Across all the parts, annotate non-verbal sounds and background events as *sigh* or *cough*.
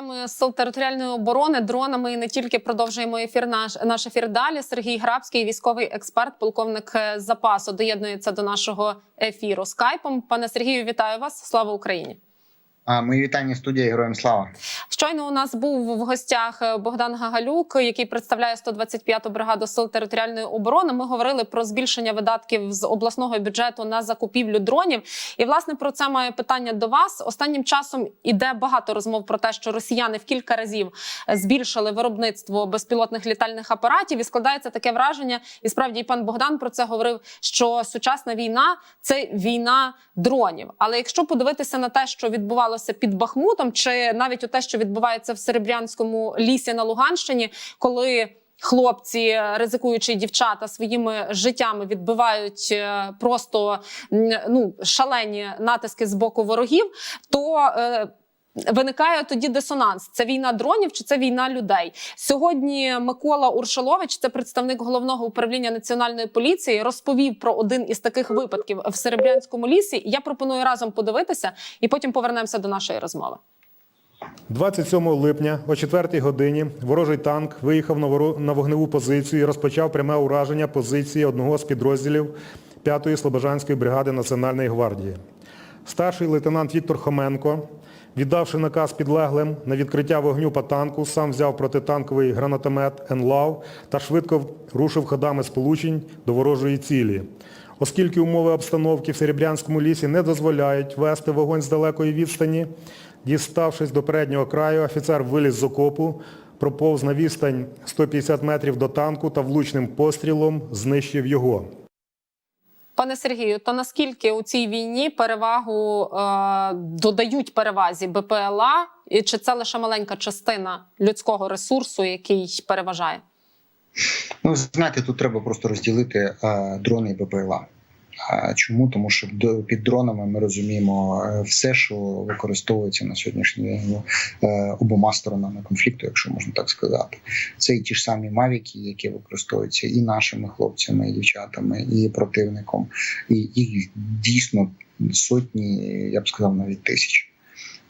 Теми сил територіальної оборони дронами і не тільки продовжуємо ефір. Наш наш ефір далі. Сергій Грабський, військовий експерт, полковник е, запасу, доєднується до нашого ефіру скайпом. Пане Сергію, вітаю вас! Слава Україні! Мої вітання студія Героям Слава. Щойно у нас був в гостях е, Богдан Гагалюк, який представляє 125-ту бригаду сил територіальної оборони. Ми говорили про збільшення видатків з обласного бюджету на закупівлю дронів. І власне про це маю питання до вас. Останнім часом іде багато розмов про те, що росіяни в кілька разів е, збільшили виробництво безпілотних літальних апаратів. І складається таке враження, і справді і пан Богдан про це говорив. Що сучасна війна це війна дронів. Але якщо подивитися на те, що відбувалося під Бахмутом, чи навіть у те, що відбувається в Серебрянському лісі на Луганщині, коли Хлопці, ризикуючи дівчата своїми життями, відбивають е, просто ну шалені натиски з боку ворогів, то е, Виникає тоді дисонанс: це війна дронів чи це війна людей. Сьогодні Микола Уршалович, це представник головного управління національної поліції, розповів про один із таких випадків в Серебрянському лісі. Я пропоную разом подивитися, і потім повернемося до нашої розмови. 27 липня о 4 годині ворожий танк виїхав на вогневу позицію і розпочав пряме ураження позиції одного з підрозділів 5-ї Слобожанської бригади Національної гвардії. Старший лейтенант Віктор Хоменко, віддавши наказ підлеглим на відкриття вогню по танку, сам взяв протитанковий гранатомет «Енлав» та швидко рушив ходами сполучень до ворожої цілі. Оскільки умови обстановки в Серебрянському лісі не дозволяють вести вогонь з далекої відстані, діставшись до переднього краю, офіцер виліз з окопу, проповз на відстань 150 метрів до танку та влучним пострілом знищив його. Пане Сергію, то наскільки у цій війні перевагу е, додають перевазі БПЛА, і чи це лише маленька частина людського ресурсу, який переважає? Ну, знаєте, тут треба просто розділити е, дрони і БПЛА. Чому? Тому що під дронами ми розуміємо е, все, що використовується на сьогоднішній день е, обома сторонами конфлікту, якщо можна так сказати. Це і ті ж самі мавіки, які використовуються і нашими хлопцями, і дівчатами, і противником, і їх дійсно сотні, я б сказав, навіть тисячі.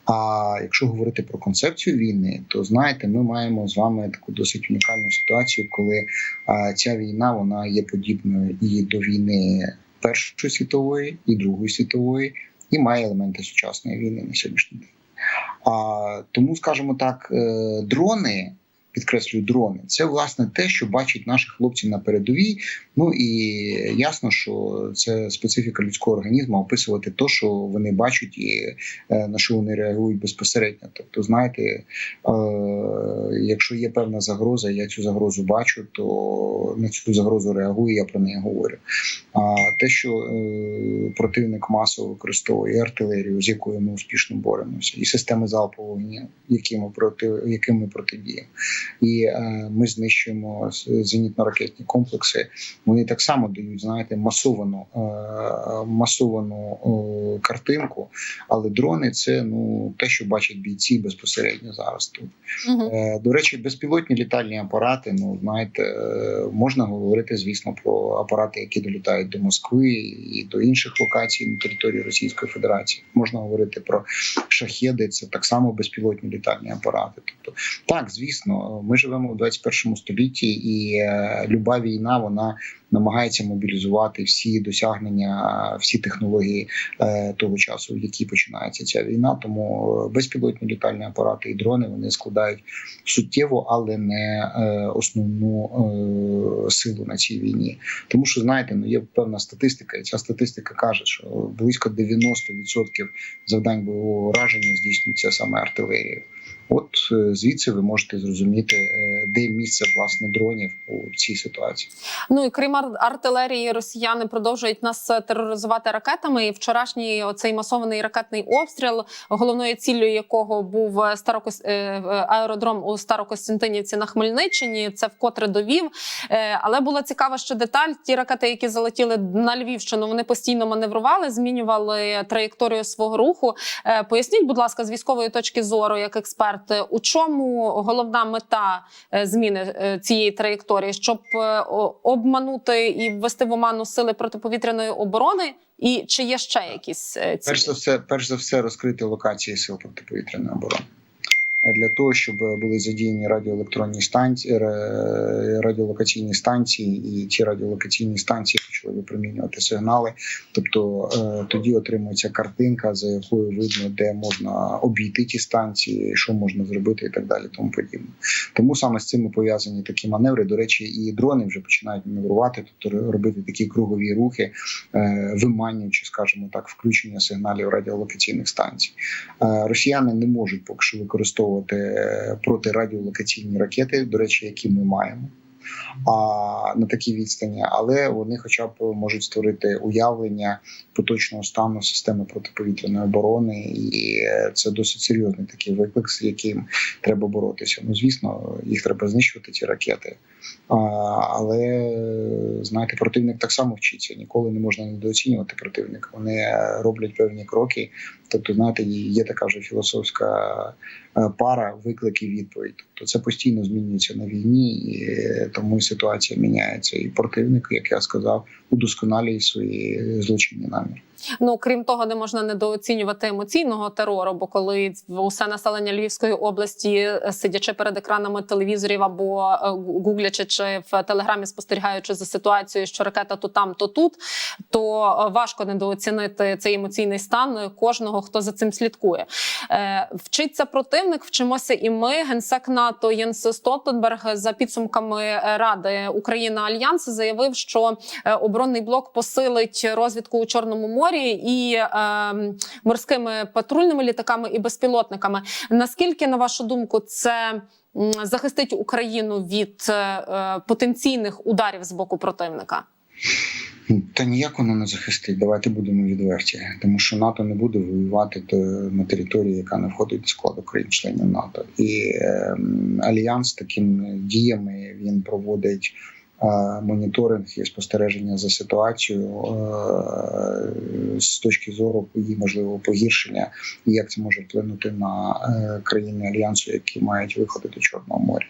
А якщо говорити про концепцію війни, то знаєте, ми маємо з вами таку досить унікальну ситуацію, коли а, ця війна вона є подібною і до війни Першої світової, і Другої світової, і має елементи сучасної війни на сьогоднішній день. А, тому, скажімо так, е, дрони. Підкреслюю, дрони це власне те, що бачать наші хлопці на передовій. Ну і ясно, що це специфіка людського організму описувати те, що вони бачать, і е, на що вони реагують безпосередньо. Тобто, знаєте, е, якщо є певна загроза, я цю загрозу бачу, то на цю загрозу реагую, я про неї говорю. А те, що е, противник масово використовує артилерію, з якою ми успішно боремося, і системи залпового вогню, якими проти яким ми протидіємо, і е, ми знищуємо зенітно-ракетні комплекси. Вони так само дають, знаєте, масовану е, масовану е, картинку. Але дрони це ну те, що бачать бійці безпосередньо зараз тут. Угу. Е, До речі, безпілотні літальні апарати. Ну знаєте, е, можна говорити, звісно, про апарати, які долітають до Москви і до інших локацій на території Російської Федерації. Можна говорити про шахеди, це так само безпілотні літальні апарати. Тобто, так, звісно, ми живемо в 21 столітті, і е, люба війна вона намагається мобілізувати всі досягнення, всі технології е, того часу, в який починається ця війна. Тому е, безпілотні літальні апарати і дрони вони складають суттєву, але не основну силу на цій війні. Тому що знаєте, ну є певна статистика, і ця статистика каже, що близько 90% завдань бойового ураження здійснюється саме артилерією. От е, звідси ви можете зрозуміти, е, де місце власне дронів у цій ситуації. Ну і крім ар- артилерії, росіяни продовжують нас е, тероризувати ракетами. І вчорашній оцей масований ракетний обстріл, головною ціллю якого був Старокос... аеродром у Старокостянтинівці на Хмельниччині. Це вкотре довів. Але була цікава ще деталь. Ті ракети, які залетіли на Львівщину, вони постійно маневрували, змінювали траєкторію свого руху. Поясніть, будь ласка, з військової точки зору, як експерт, е, у чому головна мета е, зміни е, цієї траєкторії, щоб е, обманути і ввести в оману сили протиповітряної оборони, і чи є ще якісь цілі? Перш за все, перш за все, розкрити локації сил протиповітряної оборони. для того, щоб були задіяні радіоелектронні станції, радіолокаційні станції, і ті радіолокаційні станції почали випромінювати сигнали. Тобто е, тоді отримується картинка, за якою видно, де можна обійти ті станції, що можна зробити, і так далі. Тому подібне. Тому саме з цим пов'язані такі маневри. До речі, і дрони вже починають маневрувати, тобто робити такі кругові рухи, е, виманюючи, скажімо так, включення сигналів радіолокаційних станцій. Е, Росіяни не можуть поки що використовувати е, протирадіолокаційні ракети, до речі, які ми маємо. А на такій відстані, але вони, хоча б, можуть створити уявлення поточного стану системи протиповітряної оборони, і це досить серйозний такий виклик, з яким треба боротися. Ну звісно, їх треба знищувати ці ракети. А, але знаєте, противник так само вчиться. Ніколи не можна недооцінювати противника. Вони роблять певні кроки. Тобто, знаєте, є така вже філософська е, пара виклик і відповідь. Тобто це постійно змінюється на війні, і е, тому ситуація міняється. І противник, як я сказав, удосконалює свої злочинні наміри. Ну крім того, не можна недооцінювати емоційного терору, бо коли усе населення Львівської області, е, сидячи перед екранами телевізорів або е, гуглячи чи в телеграмі, спостерігаючи за ситуацією, що ракета то там, то тут, то е, важко недооцінити цей емоційний стан кожного, хто за цим слідкує. Вчиться противник, вчимося і ми. Генсек НАТО Єнс Столтенберг за підсумками Ради Україна Альянс заявив, що оборонний блок посилить розвідку у Чорному морі і е, морськими патрульними літаками і безпілотниками. Наскільки, на вашу думку, це захистить Україну від е, потенційних ударів з боку противника? Та ніяк воно не захистить. Давайте будемо відверті, тому що НАТО не буде воювати на території, яка не входить до складу країн-членів НАТО. І е, альянс такими діями він проводить. Моніторинг і спостереження за ситуацією е, з точки зору її можливого погіршення, і як це може вплинути на е, країни альянсу, які мають виходи до Чорного моря.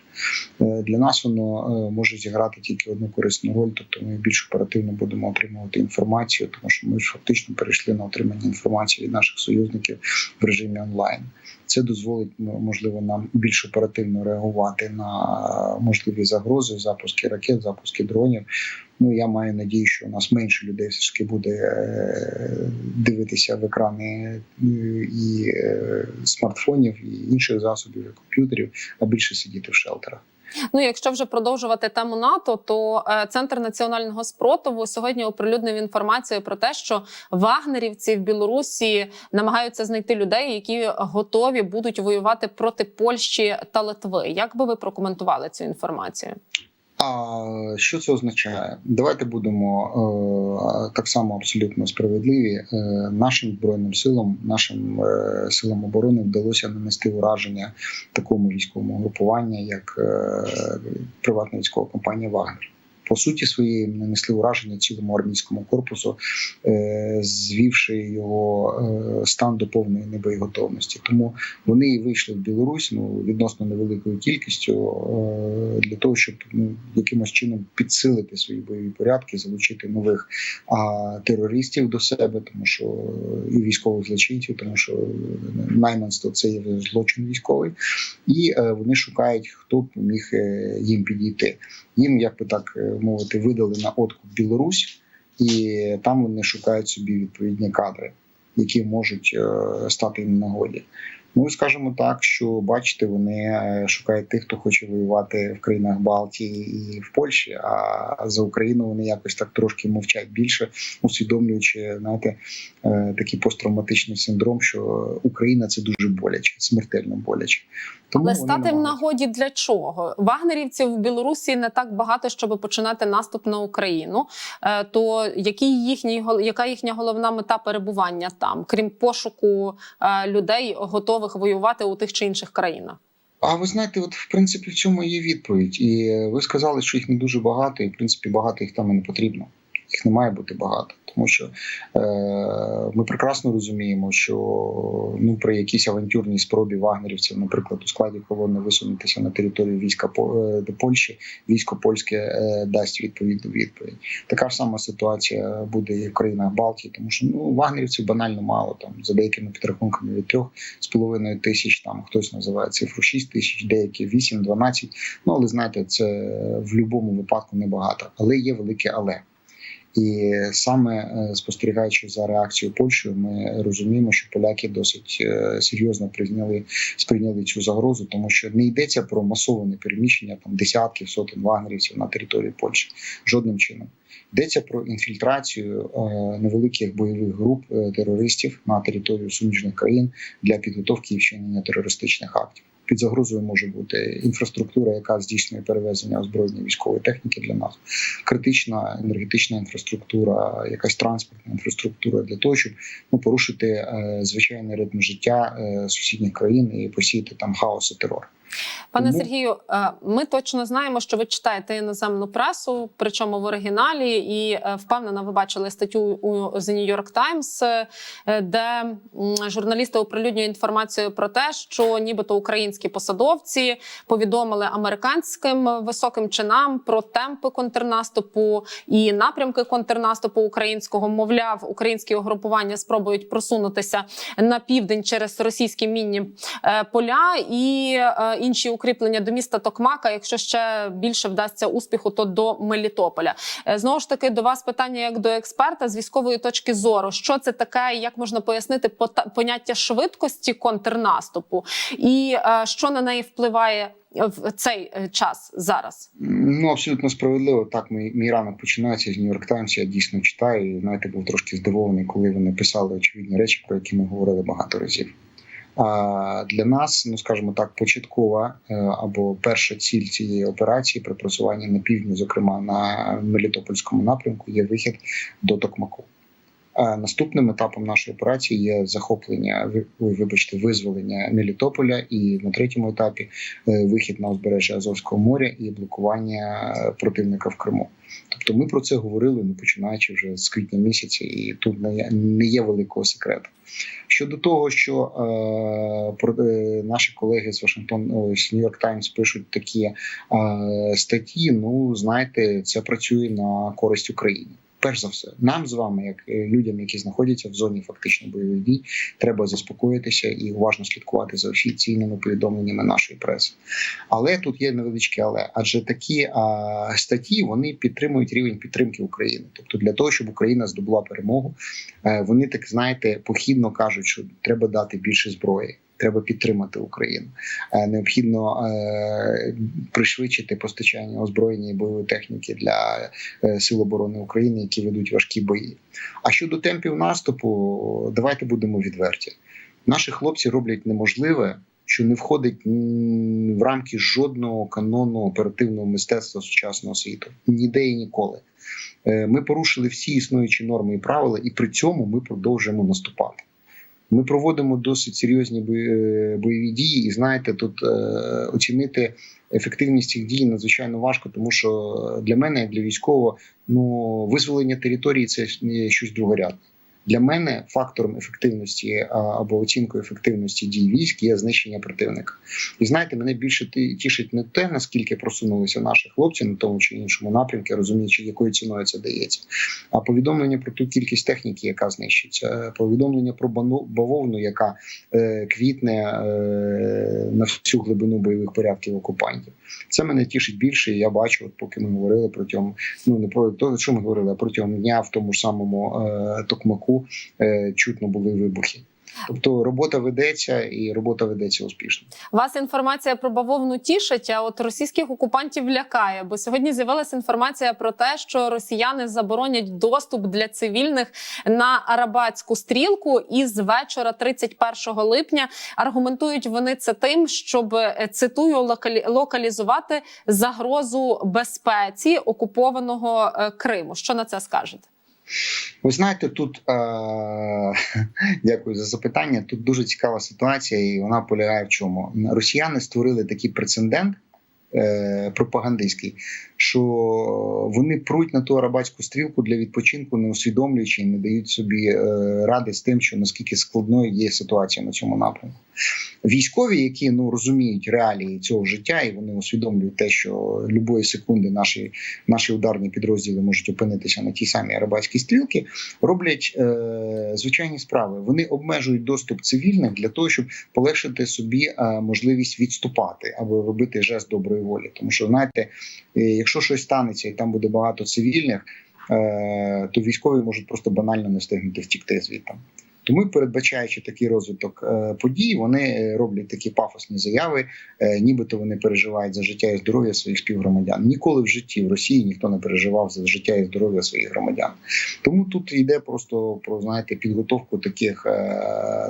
Е, Для нас воно е, може зіграти тільки одну корисну роль, тобто ми більш оперативно будемо отримувати інформацію, тому що ми ж фактично перейшли на отримання інформації від наших союзників в режимі онлайн. Це дозволить можливо нам більш оперативно реагувати на можливі загрози, запуски ракет, запуски дронів. Ну я маю надію, що у нас менше людей все ж таки буде е, дивитися в екрани е, і е, смартфонів, і інших засобів, і комп'ютерів, а більше сидіти в шелтерах. Ну, якщо вже продовжувати тему НАТО, то центр національного спротиву сьогодні оприлюднив інформацію про те, що вагнерівці в Білорусі намагаються знайти людей, які готові будуть воювати проти Польщі та Литви. Як би ви прокоментували цю інформацію? А що це означає? Давайте будемо е, так само абсолютно справедливі. Е, нашим збройним силам, нашим е, силам оборони вдалося нанести ураження такому військовому групуванню, як приватна військова компанія Вагнер. По суті, своєї нанесли ураження цілому армійському корпусу, е, звівши його е, стан до повної небоєготовності. Тому вони і вийшли в Білорусь ну відносно невеликою кількістю е, для того, щоб ну якимось чином підсилити свої бойові порядки, залучити нових терористів до себе, тому що і військових злочинців, тому що найманство це є злочин військовий, і вони шукають, хто б міг їм підійти. Їм, як би так мовити, видали на откуп Білорусь, і там вони шукають собі відповідні кадри, які можуть е, стати їм нагоді. Ну скажімо так, що бачите, вони е, шукають тих, хто хоче воювати в країнах Балтії і в Польщі. А за Україну вони якось так трошки мовчать більше, усвідомлюючи знаєте, е, такий посттравматичний синдром, що Україна це дуже боляче, смертельно боляче. Тому Але стати в нагоді для чого? Вагнерівців в Білорусі не так багато, щоб починати наступ на Україну. Е, То який їхній яка їхня головна мета перебування там, крім пошуку людей, готових воювати у тих чи інших країнах? А ви знаєте, от в принципі в цьому є відповідь. І е, ви сказали, що їх не дуже багато, і в принципі багато їх там і не потрібно. Їх не має бути багато, тому що е, ми прекрасно розуміємо, що ну при якійсь авантюрній спробі вагнерівців, наприклад, у складі колони висунутися на територію війська е, до Польщі, військо польське е, дасть відповідну відповідь. Така ж сама ситуація буде і в країнах Балтії, тому що ну вагнерівців банально мало там за деякими підрахунками від трьох з половиною тисяч. Там хтось називає цифру 6 тисяч, деякі 8-12. Ну але знаєте, це в будь-якому випадку небагато, але є велике але. І саме е, спостерігаючи за реакцією Польщі, ми розуміємо, що поляки досить е, серйозно прийняли сприйняли цю загрозу, тому що не йдеться про масоване переміщення там десятків сотень вагнерівців на території Польщі жодним чином. Йдеться про інфільтрацію е, невеликих бойових груп терористів на територію суміжних країн для підготовки і вчинення терористичних актів. Під загрозою може бути інфраструктура, яка здійснює перевезення озброєння військової техніки для нас, критична енергетична інфраструктура, якась транспортна інфраструктура для того, щоб ну, порушити е, звичайний ритм життя е, сусідніх країн і посіяти там хаос і терор. Пане Тому- Сергію, е, ми точно знаємо, що ви читаєте іноземну пресу, причому в оригіналі, і е, впевнена, ви бачили статтю у The New York Times, е, де журналісти оприлюднюють інформацію про те, що нібито українські посадовці повідомили американським високим чинам про темпи контрнаступу і напрямки контрнаступу українського. Мовляв, українські угрупування спробують просунутися на південь через російські мінні поля і інші укріплення до міста Токмака. Якщо ще більше вдасться успіху, то до Мелітополя. Е, Знову ж таки, до вас питання як до експерта з військової точки зору, що це таке, як можна пояснити поняття швидкості контрнаступу, і е, що на неї впливає в цей е, час зараз. Ну абсолютно справедливо. Так, мій, мій ранок починається з Нью-Йорк Таймс. Я дійсно читаю. І знаєте, був трошки здивований, коли вони писали очевидні речі, про які ми говорили багато разів. А для нас, ну скажімо так, початкова е, або перша ціль цієї операції при просуванні на півдні, зокрема на Мелітопольському напрямку, є вихід до Токмаку. Наступним етапом нашої операції є захоплення вибачте, визволення Мелітополя, і на третьому етапі е, вихід на узбережжя Азовського моря і блокування е, противника в Криму. Тобто ми про це говорили, ну починаючи вже з квітня місяця, і тут не є, великого секрету. Щодо того, що е, про е, наші колеги з Вашингтон з Нью-Йорк Таймс пишуть такі е, статті, ну знаєте, це працює на користь Україні. Перш за все, нам з вами, як е, людям, які знаходяться в зоні фактично бойових дій, треба заспокоїтися і уважно слідкувати за офіційними повідомленнями нашої преси. Але тут є невеличке але, адже такі а, статті вони підтримують рівень підтримки України. Тобто, для того, щоб Україна здобула перемогу, е, вони так знаєте, похідно кажуть, що треба дати більше зброї. Треба підтримати Україну. Е, Необхідно е, пришвидшити постачання озброєння і бойової техніки для е, сил оборони України, які ведуть важкі бої. А щодо темпів наступу, давайте будемо відверті. Наші хлопці роблять неможливе, що не входить в рамки жодного канону оперативного мистецтва сучасного світу. Ніде і ніколи. Ми порушили всі існуючі норми і правила, і при цьому ми продовжуємо наступати. Ми проводимо досить серйозні е, бойові дії, і знаєте, тут е, оцінити ефективність цих дій надзвичайно важко, тому що для мене, як для військового, ну визволення території це щось другорядне. Для мене фактором ефективності або оцінкою ефективності дій військ є знищення противника. І знаєте, мене більше тішить не те, наскільки просунулися наші хлопці на тому чи іншому напрямку, розуміючи, якою ціною це дається. А повідомлення про ту кількість техніки, яка знищиться, повідомлення про бавовну, яка е, квітне е, на всю глибину бойових порядків окупантів. Це мене тішить більше. Я бачу, от поки ми говорили протягом ну не про те, що ми говорили, а протягом дня в тому ж самому е, токмаку е, чутно були вибухи. Тобто робота ведеться і робота ведеться успішно. Вас інформація про бавовну тішить, а от російських окупантів лякає. Бо сьогодні з'явилася інформація про те, що росіяни заборонять доступ для цивільних на арабатську стрілку із вечора 31 липня. Аргументують вони це тим, щоб е, цитую локалі- локалізувати загрозу безпеці окупованого е, Криму. Що на це скажете? Ви знаєте, тут е- *laughs* дякую за запитання. Тут дуже цікава ситуація, і вона полягає в чому? Росіяни створили такий прецедент, е, пропагандистський, що вони пруть на ту арабатську стрілку для відпочинку, не усвідомлюючи і не дають собі е, ради з тим, що наскільки складною є ситуація на цьому напрямку. Військові, які ну розуміють реалії цього життя, і вони усвідомлюють те, що любої секунди наші, наші ударні підрозділи можуть опинитися на тій самій арабатській стрілці, роблять е, звичайні справи. Вони обмежують доступ цивільних для того, щоб полегшити собі е, можливість відступати або робити жест доброї волі. Тому що знаєте, е, якщо щось станеться і там буде багато цивільних, е, то військові можуть просто банально не встигнути втікти звідти. Тому, передбачаючи такий розвиток е, подій, вони е, роблять такі пафосні заяви, е, нібито вони переживають за життя і здоров'я своїх співгромадян. Ніколи в житті в Росії ніхто не переживав за життя і здоров'я своїх громадян. Тому тут йде просто про знаєте підготовку таких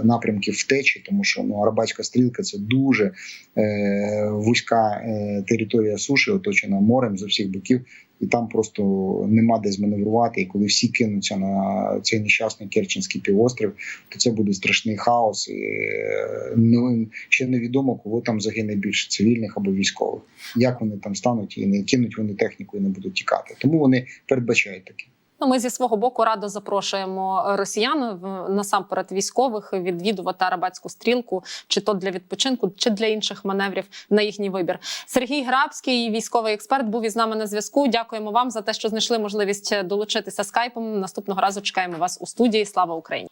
напрямків втечі, тому що ну арабатська стрілка це дуже вузька територія суші, оточена морем з усіх боків. І там просто нема де зманеврувати. І коли всі кинуться на цей нещасний Керченський півострів, то це буде страшний хаос. І е, ну, ще невідомо, кого там загине більше цивільних або військових. Як вони там стануть і не кинуть вони техніку і не будуть тікати. Тому вони передбачають таке. Ну, ми зі свого боку радо запрошуємо росіян в- насамперед військових відвідувати арабатську стрілку, чи то для відпочинку, чи для інших маневрів на їхній вибір. Сергій Грабський, військовий експерт, був із нами на зв'язку. Дякуємо вам за те, що знайшли можливість долучитися скайпом. Наступного разу чекаємо вас у студії. Слава Україні!